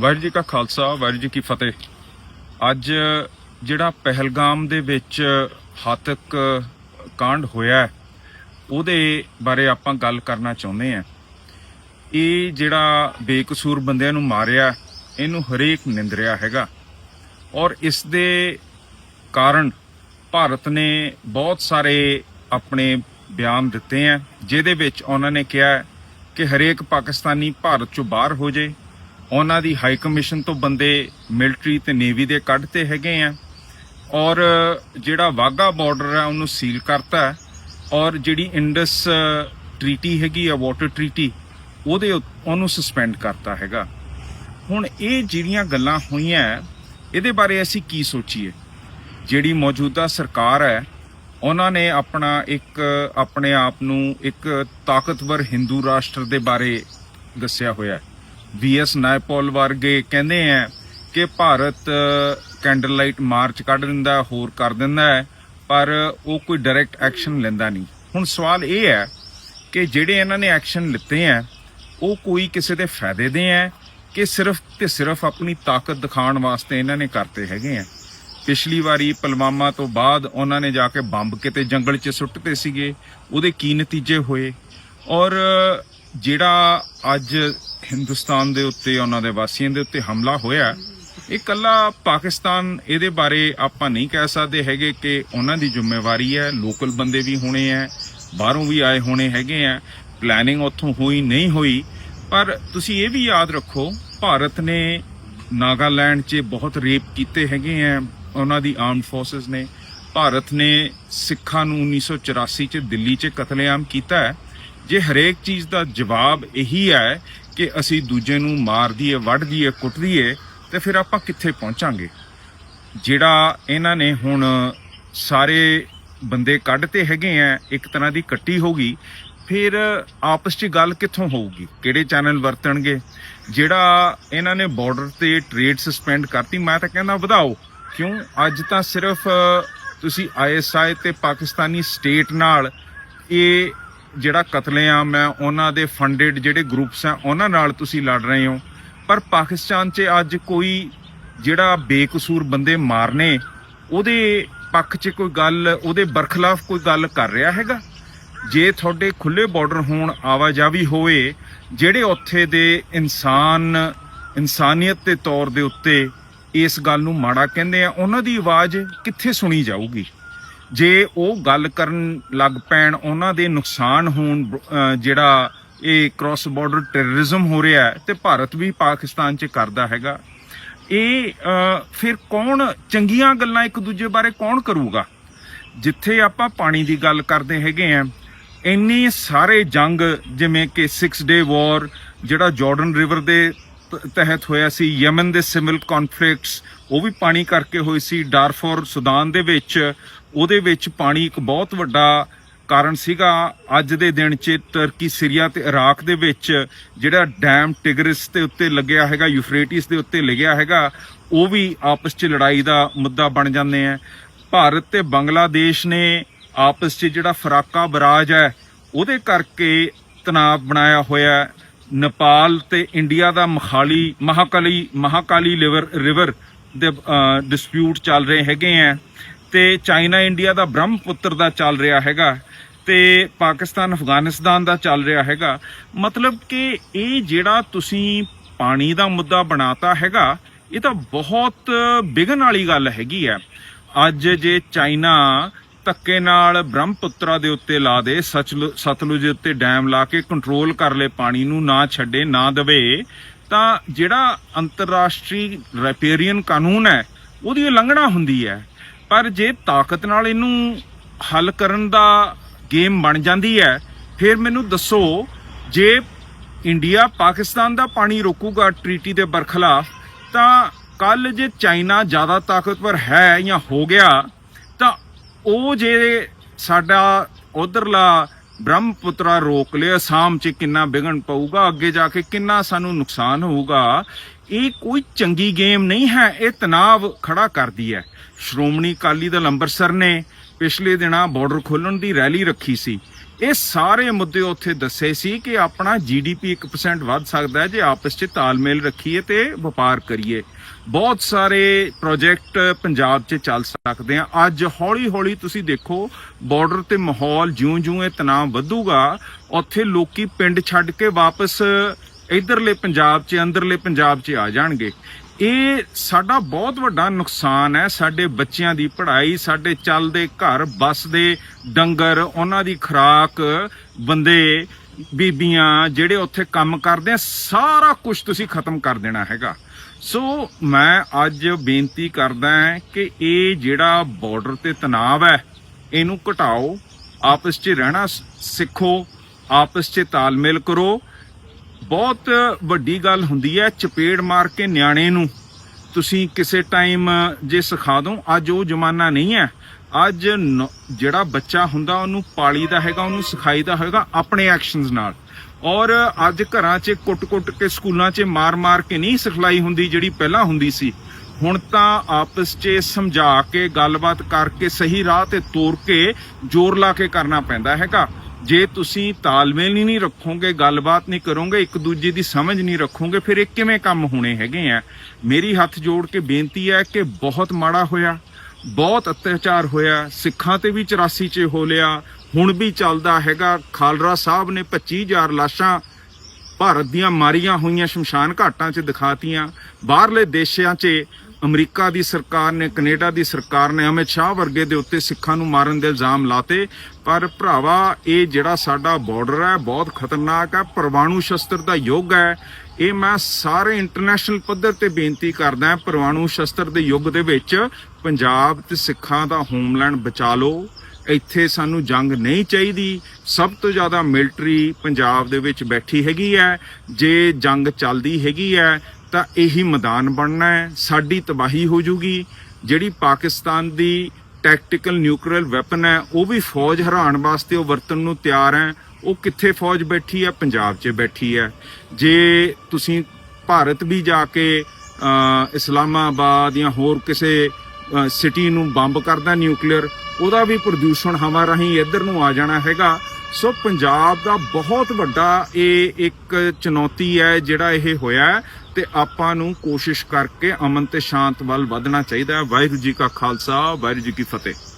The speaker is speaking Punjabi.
ਵਾਹਿਗੁਰੂ ਜੀ ਕਾ ਖਾਲਸਾ, ਵਾਹਿਗੁਰੂ ਜੀ ਕੀ ਫਤਿਹ। ਅੱਜ ਜਿਹੜਾ ਪਹਿਲਗਾਮ ਦੇ ਵਿੱਚ ਹਾਤਕ ਕਾਂਡ ਹੋਇਆ ਉਹਦੇ ਬਾਰੇ ਆਪਾਂ ਗੱਲ ਕਰਨਾ ਚਾਹੁੰਦੇ ਹਾਂ। ਇਹ ਜਿਹੜਾ ਬੇਕਸੂਰ ਬੰਦਿਆਂ ਨੂੰ ਮਾਰਿਆ, ਇਹਨੂੰ ਹਰੇਕ ਨਿੰਦਰਿਆ ਹੈਗਾ। ਔਰ ਇਸ ਦੇ ਕਾਰਨ ਭਾਰਤ ਨੇ ਬਹੁਤ ਸਾਰੇ ਆਪਣੇ ਬਿਆਨ ਦਿੱਤੇ ਆ ਜਿਹਦੇ ਵਿੱਚ ਉਹਨਾਂ ਨੇ ਕਿਹਾ ਕਿ ਹਰੇਕ ਪਾਕਿਸਤਾਨੀ ਭਾਰਤ ਚੋਂ ਬਾਹਰ ਹੋ ਜੇ ਉਹਨਾਂ ਦੀ ਹਾਈ ਕਮਿਸ਼ਨ ਤੋਂ ਬੰਦੇ ਮਿਲਟਰੀ ਤੇ ਨੇਵੀ ਦੇ ਕੱਢਤੇ ਹੈਗੇ ਆ। ਔਰ ਜਿਹੜਾ ਵਾਗਾ ਬਾਰਡਰ ਹੈ ਉਹਨੂੰ ਸੀਲ ਕਰਤਾ ਔਰ ਜਿਹੜੀ ਇੰਡਸ ਟ੍ਰੀਟੀ ਹੈਗੀ ਆ, ਵਾਟਰ ਟ੍ਰੀਟੀ, ਉਹਦੇ ਉ- ਉਹਨੂੰ ਸਸਪੈਂਡ ਕਰਤਾ ਹੈਗਾ। ਹੁਣ ਇਹ ਜਿਹੜੀਆਂ ਗੱਲਾਂ ਹੋਈਆਂ ਇਹਦੇ ਬਾਰੇ ਅਸੀਂ ਕੀ ਸੋਚੀਏ? ਜਿਹੜੀ ਮੌਜੂਦਾ ਸਰਕਾਰ ਹੈ, ਉਹਨਾਂ ਨੇ ਆਪਣਾ ਇੱਕ, ਆਪਣੇ ਆਪ ਨੂੰ ਇੱਕ ਤਾਕਤਵਰ ਹਿੰਦੂ ਰਾਸ਼ਟਰ ਦੇ ਬਾਰੇ ਦੱਸਿਆ ਹੋਇਆ ਹੈ। ਵੀਐਸ ਨਾਇਪੋਲ ਵਰਗੇ ਕਹਿੰਦੇ ਆ ਕਿ ਭਾਰਤ ਕੈਂਡਲ ਲਾਈਟ ਮਾਰਚ ਕੱਢ ਦਿੰਦਾ, ਹੋਰ ਕਰ ਦਿੰਦਾ ਹੈ, ਪਰ ਉਹ ਕੋਈ ਡਾਇਰੈਕਟ ਐਕਸ਼ਨ ਲੈਂਦਾ ਨਹੀਂ। ਹੁਣ ਸਵਾਲ ਇਹ ਹੈ ਕਿ ਜਿਹੜੇ ਇਹਨਾਂ ਨੇ ਐਕਸ਼ਨ ਲਿੱਤੇ ਆ, ਉਹ ਕੋਈ ਕਿਸੇ ਦੇ ਫਾਇਦੇ ਦੇ ਆ ਕਿ ਸਿਰਫ ਤੇ ਸਿਰਫ ਆਪਣੀ ਤਾਕਤ ਦਿਖਾਉਣ ਵਾਸਤੇ ਇਹਨਾਂ ਨੇ ਕਰਤੇ ਹੈਗੇ ਆ? ਪਿਛਲੀ ਵਾਰੀ ਪੁਲਵਾਮਾ ਤੋਂ ਬਾਅਦ ਉਹਨਾਂ ਨੇ ਜਾ ਕੇ ਬੰਬ ਕਿਤੇ ਜੰਗਲ 'ਚ ਸੁੱਟਤੇ ਸੀਗੇ, ਉਹਦੇ ਕੀ ਨਤੀਜੇ ਹੋਏ? ਔਰ ਜਿਹੜਾ ਅੱਜ ਹਿੰਦੁਸਤਾਨ ਦੇ ਉੱਤੇ, ਉਹਨਾਂ ਦੇ ਵਾਸੀਆਂ ਦੇ ਉੱਤੇ ਹਮਲਾ ਹੋਇਆ ਇਹ ਕੱਲਾ ਪਾਕਿਸਤਾਨ ਇਹਦੇ ਬਾਰੇ ਆਪਾਂ ਨਹੀਂ ਕਹਿ ਸਕਦੇ ਹੈਗੇ ਕਿ ਉਹਨਾਂ ਦੀ ਜ਼ਿੰਮੇਵਾਰੀ ਹੈ। ਲੋਕਲ ਬੰਦੇ ਵੀ ਹੋਣੇ ਆ ਬਾਹਰੋਂ ਵੀ ਆਏ ਹੋਣੇ ਹੈਗੇ ਆ ਪਲੈਨਿੰਗ ਉੱਥੋਂ ਹੋਈ, ਨਹੀਂ ਹੋਈ। ਪਰ ਤੁਸੀਂ ਇਹ ਵੀ ਯਾਦ ਰੱਖੋ, ਭਾਰਤ ਨੇ ਨਾਗਾਲੈਂਡ 'ਚ ਬਹੁਤ ਰੇਪ ਕੀਤੇ ਹੈਗੇ ਆ ਉਹਨਾਂ ਦੀ ਆਰਮਡ ਫੋਰਸਸ ਨੇ। ਭਾਰਤ ਨੇ ਸਿੱਖਾਂ ਨੂੰ 1984 'ਚ ਦਿੱਲੀ 'ਚ ਕਤਲੇਆਮ ਕੀਤਾ ਹੈ। ਜੇ ਹਰੇਕ ਚੀਜ਼ ਦਾ ਜਵਾਬ ਇਹੀ ਹੈ ਕਿ ਅਸੀਂ ਦੂਜੇ ਨੂੰ ਮਾਰ ਦਈਏ ਵੱਢ ਦਈਏ ਕੁੱਟ ਦਈਏ ਤੇ ਫਿਰ ਆਪਾਂ ਕਿੱਥੇ ਪਹੁੰਚਾਂਗੇ? ਜਿਹੜਾ ਇਹਨਾਂ ਨੇ ਹੁਣ ਸਾਰੇ ਬੰਦੇ ਕੱਢਤੇ ਹੈਗੇ ਆ, ਇੱਕ ਤਰ੍ਹਾਂ ਦੀ ਕੱਟੀ ਹੋ ਗਈ, ਫਿਰ ਆਪਸ 'ਚ ਗੱਲ ਕਿੱਥੋਂ ਹੋਊਗੀ? ਕਿਹੜੇ ਚੈਨਲ ਵਰਤਣਗੇ? ਜਿਹੜਾ ਇਹਨਾਂ ਨੇ ਬਾਰਡਰ ਤੇ ਟ੍ਰੇਡ ਸਸਪੈਂਡ ਕਰਤੀ, ਮੈਂ ਤਾਂ ਕਹਿੰਦਾ ਵਧਾਓ। ਕਿਉਂ? ਅੱਜ ਤਾਂ ਸਿਰਫ ਤੁਸੀਂ ਆਈਐਸਆਈ ਤੇ ਪਾਕਿਸਤਾਨੀ ਸਟੇਟ ਨਾਲ ਇਹ ਜਿਹੜਾ ਕਤਲੇਆਮ ਹੈ ਉਹਨਾਂ ਦੇ ਫੰਡਡ ਜਿਹੜੇ ਗਰੁੱਪਸ ਆ ਉਹਨਾਂ ਨਾਲ ਤੁਸੀਂ ਲੜ ਰਹੇ ਹੋ। ਪਰ ਪਾਕਿਸਤਾਨ 'ਚ ਅੱਜ ਕੋਈ ਜਿਹੜਾ ਬੇਕਸੂਰ ਬੰਦੇ ਮਾਰਨੇ, ਉਹਦੇ ਪੱਖ 'ਚ ਕੋਈ ਗੱਲ, ਉਹਦੇ ਬਰਖਲਾਫ ਕੋਈ ਗੱਲ ਕਰ ਰਿਹਾ ਹੈਗਾ? ਜੇ ਤੁਹਾਡੇ ਖੁੱਲੇ ਬਾਰਡਰ ਹੋਣ, ਆਵਾਜਾਵੀ ਹੋਵੇ, ਜਿਹੜੇ ਉੱਥੇ ਦੇ ਇਨਸਾਨ, ਇਨਸਾਨੀਅਤ ਦੇ ਤੌਰ ਦੇ ਉੱਤੇ ਇਸ ਗੱਲ ਨੂੰ ਮਾੜਾ ਕਹਿੰਦੇ ਆ, ਉਹਨਾਂ ਦੀ ਆਵਾਜ਼ ਕਿੱਥੇ ਸੁਣੀ ਜਾਊਗੀ? ਜੇ ਉਹ ਗੱਲ ਕਰਨ ਲੱਗ ਪੈਣ, ਉਹਨਾਂ ਦੇ ਨੁਕਸਾਨ ਹੋਣ ਜਿਹੜਾ ਇਹ ਕ੍ਰਾਸ ਬਾਰਡਰ ਟੈਰਰਿਜ਼ਮ ਹੋ ਰਿਹਾ ਹੈ, ਤੇ ਭਾਰਤ ਵੀ ਪਾਕਿਸਤਾਨ 'ਚ ਕਰਦਾ ਹੈਗਾ, ਇਹ ਫਿਰ ਕੌਣ ਚੰਗੀਆਂ ਗੱਲਾਂ ਇੱਕ ਦੂਜੇ ਬਾਰੇ ਕੌਣ ਕਰੂਗਾ? ਜਿੱਥੇ ਆਪਾਂ ਪਾਣੀ ਦੀ ਗੱਲ ਕਰਦੇ ਹੈਗੇ ਆ ਇੰਨੇ ਸਾਰੇ ਜੰਗ, ਜਿਵੇਂ ਕਿ 6 ਡੇ ਵਾਰ ਜਿਹੜਾ ਜਾਰਡਨ ਰਿਵਰ ਦੇ ਤ- ਤਹਿਤ ਹੋਇਆ ਸੀ ਯਮਨ ਦੇ ਸਿਵਲ ਕਨਫਲਿਕਟਸ ਉਹ ਵੀ ਪਾਣੀ ਕਰਕੇ ਹੋਈ ਸੀ ਡਾਰਫੋਰ ਸੁਦਾਨ ਦੇ ਵਿੱਚ। ਉਹਦੇ ਵਿੱਚ ਪਾਣੀ ਇੱਕ ਬਹੁਤ ਵੱਡਾ ਕਾਰਨ ਸੀਗਾ। ਅੱਜ ਦੇ ਦਿਨ 'ਚ ਟਰਕੀ ਸੀਰੀਆ ਤੇ ਇਰਾਕ ਦੇ ਵਿੱਚ ਜਿਹੜਾ ਡੈਮ ਟਿਗਰਿਸ ਦੇ ਉੱਤੇ ਲੱਗਿਆ ਹੈਗਾ, ਯੂਫਰੇਟਿਸ ਦੇ ਉੱਤੇ ਲੱਗਿਆ ਹੈਗਾ, ਉਹ ਵੀ ਆਪਸ 'ਚ ਲੜਾਈ ਦਾ ਮੁੱਦਾ ਬਣ ਜਾਂਦੇ ਆ। ਭਾਰਤ ਤੇ ਬੰਗਲਾਦੇਸ਼ ਨੇ ਆਪਸ 'ਚ ਜਿਹੜਾ ਫਰਾਕਾ ਬਰਾਜ ਹੈ, ਉਹਦੇ ਕਰਕੇ ਤਣਾਅ ਬਣਾਇਆ ਹੋਇਆ ਨੇਪਾਲ ਤੇ ਇੰਡੀਆ ਦਾ ਮਖਾਲੀ, ਮਹਾਕਾਲੀ ਮਹਾਕਾਲੀ ਲਿਵਰ, ਰਿਵਰ ਦੇ ਡਿਸਪਿਊਟ ਚੱਲ ਰਹੇ ਹੈਗੇ ਆ ਤੇ ਚਾਈਨਾ ਇੰਡੀਆ ਦਾ ਬ੍ਰਹਮਪੁੱਤਰ ਦਾ ਚੱਲ ਰਿਹਾ ਹੈਗਾ ਤੇ ਪਾਕਿਸਤਾਨ ਅਫਗਾਨਿਸਤਾਨ ਦਾ ਚੱਲ ਰਿਹਾ ਹੈਗਾ। ਮਤਲਬ ਕਿ ਇਹ ਜਿਹੜਾ ਤੁਸੀਂ ਪਾਣੀ ਦਾ ਮੁੱਦਾ ਬਣਾਤਾ ਹੈਗਾ, ਇਹ ਤਾਂ ਬਹੁਤ ਵਿਗਨ ਵਾਲੀ ਗੱਲ ਹੈਗੀ ਹੈ। ਅੱਜ ਜੇ ਚਾਈਨਾ ਧੱਕੇ ਨਾਲ ਬ੍ਰਹਮਪੁੱਤਰਾ ਦੇ ਉੱਤੇ ਲਾ ਦੇ, ਸਚਲੁ- ਸਤਲੁਜ ਦੇ ਉੱਤੇ ਡੈਮ ਲਾ ਕੇ ਕੰਟਰੋਲ ਕਰ ਲੇ ਪਾਣੀ ਨੂੰ, ਨਾ ਛੱਡੇ, ਨਾ ਦਵੇ ਤਾਂ ਜਿਹੜਾ ਅੰਤਰਰਾਸ਼ਟਰੀ ਰੈਪੇਰੀਅਨ ਕਾਨੂੰਨ ਹੈ, ਉਹਦੀ ਉਲੰਘਣਾ ਹੁੰਦੀ ਹੈ। ਪਰ ਜੇ ਤਾਕਤ ਨਾਲ ਇਹਨੂੰ ਹੱਲ ਕਰਨ ਦਾ ਗੇਮ ਬਣ ਜਾਂਦੀ ਹੈ, ਫਿਰ ਮੈਨੂੰ ਦੱਸੋ, ਜੇ ਇੰਡੀਆ ਪਾਕਿਸਤਾਨ ਦਾ ਪਾਣੀ ਰੋਕੂਗਾ ਟ੍ਰੀਟੀ ਦੇ ਬਰਖਲਾਫ, ਤਾਂ ਕੱਲ ਜੇ ਚਾਈਨਾ ਜ਼ਿਆਦਾ ਤਾਕਤਵਰ ਹੈ ਜਾਂ ਹੋ ਗਿਆ, ਤਾਂ ਉਹ ਜੇ ਸਾਡਾ ਉਧਰਲਾ ਬ੍ਰਹਮਪੁੱਤਰਾ ਰੋਕ ਲਿਆ ਅਸਾਮ 'ਚ ਕਿੰਨਾ ਵਿਗਣ ਪਊਗਾ, ਅੱਗੇ ਜਾ ਕੇ ਕਿੰਨਾ ਸਾਨੂੰ ਨੁਕਸਾਨ ਹੋਊਗਾ। ਇਹ ਕੋਈ ਚੰਗੀ ਗੇਮ ਨਹੀਂ ਹੈ, ਇਹ ਤਣਾਅ ਖੜਾ ਕਰਦੀ ਹੈ। ਸ਼੍ਰੋਮਣੀ ਅਕਾਲੀ ਦਲ ਅੰਮ੍ਰਿਤਸਰ ਨੇ ਪਿਛਲੇ ਦਿਨਾਂ ਬਾਰਡਰ ਖੋਲਣ ਦੀ ਰੈਲੀ ਰੱਖੀ ਸੀ। ਇਹ ਸਾਰੇ ਮੁੱਦੇ ਉੱਥੇ ਦੱਸੇ ਸੀ ਕਿ ਆਪਣਾ ਜੀਡੀਪੀ 1% ਵੱਧ ਸਕਦਾ ਹੈ ਜੇ ਆਪਸ 'ਚ ਤਾਲਮੇਲ ਰੱਖੀਏ ਤੇ ਵਪਾਰ ਕਰੀਏ। ਬਹੁਤ ਸਾਰੇ ਪ੍ਰੋਜੈਕਟ ਪੰਜਾਬ 'ਚ ਚੱਲ ਸਕਦੇ ਆ। ਅੱਜ ਹੌਲੀ-ਹੌਲੀ ਤੁਸੀਂ ਦੇਖੋ ਬਾਰਡਰ ਤੇ ਮਾਹੌਲ ਜਿਉਂ-ਜਿਉਂ ਇਹ ਤਣਾਅ ਵਧੂਗਾ, ਉੱਥੇ ਲੋਕੀ ਪਿੰਡ ਛੱਡ ਕੇ ਵਾਪਸ ਇਧਰਲੇ ਪੰਜਾਬ 'ਚ, ਅੰਦਰਲੇ ਪੰਜਾਬ 'ਚ ਆ ਜਾਣਗੇ। ਇਹ ਸਾਡਾ ਬਹੁਤ ਵੱਡਾ ਨੁਕਸਾਨ ਹੈ ਸਾਡੇ ਬੱਚਿਆਂ ਦੀ ਪੜ੍ਹਾਈ, ਸਾਡੇ ਚੱਲਦੇ ਘਰ ਬਸਦੇ ਡੰਗਰ, ਉਹਨਾਂ ਦੀ ਖੁਰਾਕ, ਬੰਦੇ, ਬੀਬੀਆਂ ਜਿਹੜੇ ਉੱਥੇ ਕੰਮ ਕਰਦੇ ਆ, ਸਾਰਾ ਕੁਝ ਤੁਸੀਂ ਖਤਮ ਕਰ ਦੇਣਾ ਹੈਗਾ। ਸੋ ਮੈਂ ਅੱਜ ਬੇਨਤੀ ਕਰਦਾ ਹਾਂ ਕਿ ਇਹ ਜਿਹੜਾ ਬਾਰਡਰ ਤੇ ਤਣਾਅ ਹੈ, ਇਹਨੂੰ ਘਟਾਓ, ਆਪਸ 'ਚ ਰਹਿਣਾ ਸ- ਸਿੱਖੋ, ਆਪਸ 'ਚ ਤਾਲਮੇਲ ਕਰੋ ਬਹੁਤ ਵੱਡੀ ਗੱਲ ਹੁੰਦੀ ਹੈ ਚਪੇੜ ਮਾਰ ਕੇ ਨਿਆਣੇ ਨੂੰ। ਤੁਸੀਂ ਕਿਸੇ ਟਾਈਮ ਜੇ ਸਿਖਾ ਦੋ, ਅੱਜ ਉਹ ਜ਼ਮਾਨਾ ਨਹੀਂ ਹੈ। ਅੱਜ ਨ- ਜਿਹੜਾ ਬੱਚਾ ਹੁੰਦਾ, ਉਹਨੂੰ ਪਾਲੀਦਾ ਹੈਗਾ, ਉਹਨੂੰ ਸਿਖਾਈਦਾ ਹੈਗਾ ਆਪਣੇ ਐਕਸ਼ਨਸ ਨਾਲ। ਔਰ ਅੱਜ ਘਰਾਂ 'ਚ ਕੁੱਟ-ਕੁੱਟ ਕੇ, ਸਕੂਲਾਂ 'ਚ ਮਾਰ-ਮਾਰ ਕੇ ਨਹੀਂ ਸਿਖਲਾਈ ਹੁੰਦੀ ਜਿਹੜੀ ਪਹਿਲਾਂ ਹੁੰਦੀ ਸੀ। ਹੁਣ ਤਾਂ ਆਪਸ 'ਚ ਸਮਝਾ ਕੇ, ਗੱਲਬਾਤ ਕਰਕੇ, ਸਹੀ ਰਾਹ ਤੇ ਤੋਰ ਕੇ ਜ਼ੋਰ ਲਾ ਕੇ ਕਰਨਾ ਪੈਂਦਾ ਹੈਗਾ। ਜੇ ਤੁਸੀਂ ਤਾਲਮੇਲ ਹੀ ਨਹੀਂ ਰੱਖੋਗੇ, ਗੱਲਬਾਤ ਨਹੀਂ ਕਰੋਗੇ, ਇੱਕ ਦੂਜੇ ਦੀ ਸਮਝ ਨਹੀਂ ਰੱਖੋਗੇ, ਫਿਰ ਇਹ ਕਿਵੇਂ ਕੰਮ ਹੋਣੇ ਹੈਗੇ ਆ? ਮੇਰੀ ਹੱਥ ਜੋੜ ਕੇ ਬੇਨਤੀ ਹੈ ਕਿ ਬਹੁਤ ਮਾੜਾ ਹੋਇਆ, ਬਹੁਤ ਅਤਿਆਚਾਰ ਹੋਇਆ, ਸਿੱਖਾਂ ਤੇ ਵੀ 84 ਚ ਹੋ ਲਿਆ, ਹੁਣ ਵੀ ਚੱਲਦਾ ਹੈਗਾ। ਖਾਲਰਾ ਸਾਹਿਬ ਨੇ 25000 ਲਾਸ਼ਾਂ ਭਾਰਤ ਦੀਆਂ ਮਾਰੀਆਂ ਹੋਈਆਂ ਸ਼ਮਸ਼ਾਨ ਘਾਟਾਂ 'ਚ ਦਿਖਾਤੀਆਂ, ਬਾਹਰਲੇ ਦੇਸ਼ਾਂ 'ਚ ਅਮਰੀਕਾ ਦੀ ਸਰਕਾਰ ਨੇ, ਕੈਨੇਡਾ ਦੀ ਸਰਕਾਰ ਨੇ ਅਮਿਤ ਸ਼ਾਹ ਵਰਗੇ ਦੇ ਉੱਤੇ ਸਿੱਖਾਂ ਨੂੰ ਮਾਰਨ ਦੇ ਇਲਜ਼ਾਮ ਲਾਤੇ। ਪਰ ਭਰਾਵਾ, ਇਹ ਜਿਹੜਾ ਸਾਡਾ ਬਾਰਡਰ ਹੈ, ਬਹੁਤ ਖਤਰਨਾਕ ਹੈ ਪਰਮਾਣੂ ਸ਼ਸਤਰ ਦਾ ਯੁੱਗ ਹੈ। ਇਹ ਮੈਂ ਸਾਰੇ ਇੰਟਰਨੈਸ਼ਨਲ ਪੱਧਰ ਤੇ ਬੇਨਤੀ ਕਰਦਾ ਹਾਂ ਪਰਮਾਣੂ ਸ਼ਸਤਰ ਦੇ ਯੁੱਗ ਦੇ ਵਿੱਚ ਪੰਜਾਬ ਤੇ ਸਿੱਖਾਂ ਦਾ ਹੋਮਲੈਂਡ ਬਚਾ ਲਓ। ਇੱਥੇ ਸਾਨੂੰ ਜੰਗ ਨਹੀਂ ਚਾਹੀਦੀ। ਸਭ ਤੋਂ ਜ਼ਿਆਦਾ ਮਿਲਟਰੀ ਪੰਜਾਬ ਦੇ ਵਿੱਚ ਬੈਠੀ ਹੈਗੀ ਹੈ। ਜੇ ਜੰਗ ਚੱਲਦੀ ਹੈਗੀ ਹੈ ਤਾਂ ਇਹੀ ਮੈਦਾਨ ਬਣਨਾ ਹੈ। ਸਾਡੀ ਤਬਾਹੀ ਹੋ ਜੂਗੀ। ਜਿਹੜੀ ਪਾਕਿਸਤਾਨ ਦੀ ਟੈਕਟੀਕਲ ਨਿਊਕਲੀਅਰ ਵੈਪਨ ਹੈ, ਉਹ ਵੀ ਫੌਜ ਹਰਾਉਣ ਵਾਸਤੇ ਉਹ ਵਰਤਨ ਨੂੰ ਤਿਆਰ ਹੈ। ਉਹ ਕਿੱਥੇ ਫੌਜ ਬੈਠੀ ਹੈ? ਪੰਜਾਬ 'ਚ ਬੈਠੀ ਹੈ। ਜੇ ਤੁਸੀਂ ਭਾਰਤ ਵੀ ਜਾ ਕੇ ਇਸਲਾਮਾਬਾਦ ਜਾਂ ਹੋਰ ਕਿਸੇ ਸਿਟੀ ਨੂੰ ਬੰਬ ਕਰਦਾ ਨਿਊਕਲੀਅਰ ਉਹਦਾ ਵੀ ਪ੍ਰਦੂਸ਼ਣ ਹਵਾ ਰਾਹੀਂ ਇੱਧਰ ਨੂੰ ਆ ਜਾਣਾ ਹੈਗਾ। ਸੋ ਪੰਜਾਬ ਦਾ ਬਹੁਤ ਵੱਡਾ ਇਹ ਇੱਕ ਚੁਣੌਤੀ ਹੈ ਜਿਹੜਾ ਇਹ ਹੋਇਆ ਤੇ ਆਪਾਂ ਨੂੰ ਕੋਸ਼ਿਸ਼ ਕਰਕੇ ਅਮਨ ਤੇ ਸ਼ਾਂਤ ਵੱਲ ਵਧਣਾ ਚਾਹੀਦਾ ਹੈ। ਵਾਹਿਗੁਰੂ ਜੀ ਕਾ ਖਾਲਸਾ, ਵਾਹਿਗੁਰੂ ਜੀ ਕੀ ਫਤਿਹ।